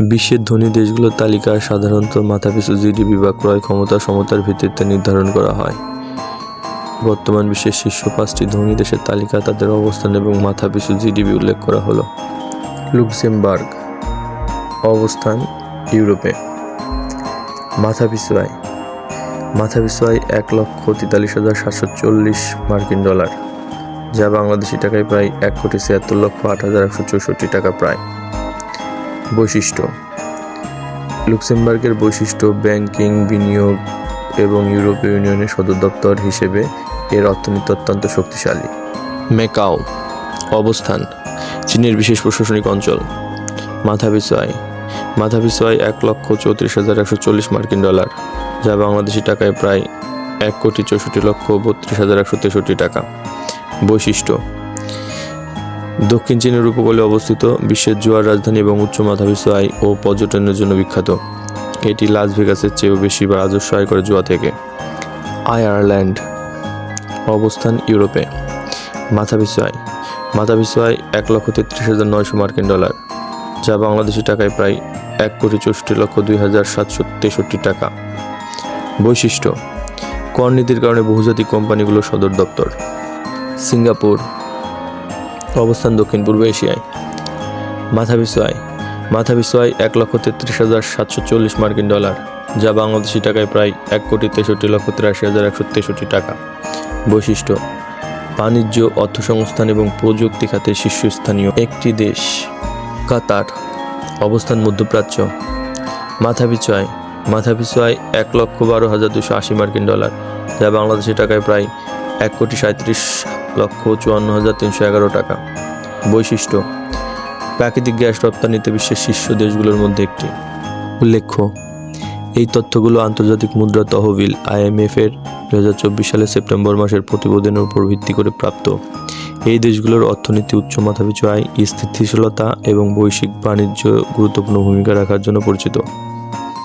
বিশ্বের ধনী দেশগুলোর তালিকা সাধারণত মাথাপিছু জিডিপি বা ক্রয় ক্ষমতা সমতার ভিত্তিতে নির্ধারণ করা হয়। বর্তমান বিশ্বের শীর্ষ পাঁচটি ধনী দেশের তালিকা তাদের অবস্থান এবং মাথাপিছু জিডিপি উল্লেখ করা হলো লুক্সেমবার্গ। অবস্থান ইউরোপে। মাথাপিছু আয় মাথাপিছু আয় এক লক্ষ তেতাল্লিশ হাজার সাতশো চল্লিশ মার্কিন ডলার, যা বাংলাদেশি টাকায় প্রায় এক কোটি ছিয়াত্তর লক্ষ আট হাজার একশো চৌষট্টি টাকা প্রায়। বৈশিষ্ট্য। লুক্সেমবার্গের বৈশিষ্ট্য ব্যাংকিং, বিনিয়োগ এবং ইউরোপীয় ইউনিয়নের সদর দপ্তর হিসেবে এর অর্থনীতি অত্যন্ত শক্তিশালী। মেকাও অবস্থান, চীনের বিশেষ প্রশাসনিক অঞ্চল। মাথাপিছু আয় মাথাপিছু আয় এক লক্ষ চৌত্রিশ হাজার একশো চল্লিশ মার্কিন ডলার, যা বাংলাদেশি টাকায় প্রায় এক কোটি চৌষট্টি লক্ষ বত্রিশ হাজার একশো তেষট্টি টাকা। বৈশিষ্ট্য দক্ষিণ চীনের উপকূলে অবস্থিত বিশ্বের জোয়ার রাজধানী এবং উচ্চ মাথাপিছু আয় ও পর্যটনের জন্য বিখ্যাত। এটি লাস ভেগাসের চেয়েও বেশি বা রাজস্ব আয় করে জুয়া থেকে। আয়ারল্যান্ড। অবস্থান ইউরোপে। মাথাপিছু আয়। মাথাপিছু আয় এক লক্ষ তেত্রিশ হাজার নয়শো মার্কিন ডলার, যা বাংলাদেশি টাকায় প্রায় এক কোটি চৌষট্টি লক্ষ দুই হাজার সাতশো তেষট্টি টাকা। বৈশিষ্ট্য কর নীতির কারণে বহুজাতিক কোম্পানিগুলোর সদর দপ্তর। সিঙ্গাপুর। অবস্থান দক্ষিণ পূর্ব এশিয়ায়। মাথাপিছু আয় মাথাপিছু আয় এক লক্ষ তেত্রিশ হাজার সাতশো চল্লিশ মার্কিন ডলার, যা বাংলাদেশি টাকায় প্রায় এক কোটি তেষট্টি লক্ষ তিরাশি হাজার একশো তেষট্টি টাকা। বৈশিষ্ট্য, বাণিজ্য, অর্থসংস্থান এবং প্রযুক্তি খাতে শীর্ষস্থানীয় একটি দেশ, কাতার, অবস্থান মধ্যপ্রাচ্য। মাথাপিছু আয় মাথাপিছু আয় এক লক্ষ বারো হাজার দুশো আশি মার্কিন ডলার, যা বাংলাদেশি টাকায় প্রায় এক কোটি সাঁত্রিশ লক্ষ চুয়ান্ন হাজার তিনশো এগারো টাকা। বৈশিষ্ট্য, প্রাকৃতিক গ্যাস রপ্তানিতে বিশ্বের শীর্ষ দেশগুলোর মধ্যে একটি। উল্লেখ্য, এই তথ্যগুলো আন্তর্জাতিক মুদ্রা তহবিল আইএমএফ এর দু হাজার চব্বিশ সালের সেপ্টেম্বর মাসের প্রতিবেদনের উপর ভিত্তি করে প্রাপ্ত। এই দেশগুলোর অর্থনীতি উচ্চ মাথাপিছু আয়, স্থিতিশীলতা এবং বৈশ্বিক বাণিজ্য গুরুত্বপূর্ণ ভূমিকা রাখার জন্য পরিচিত।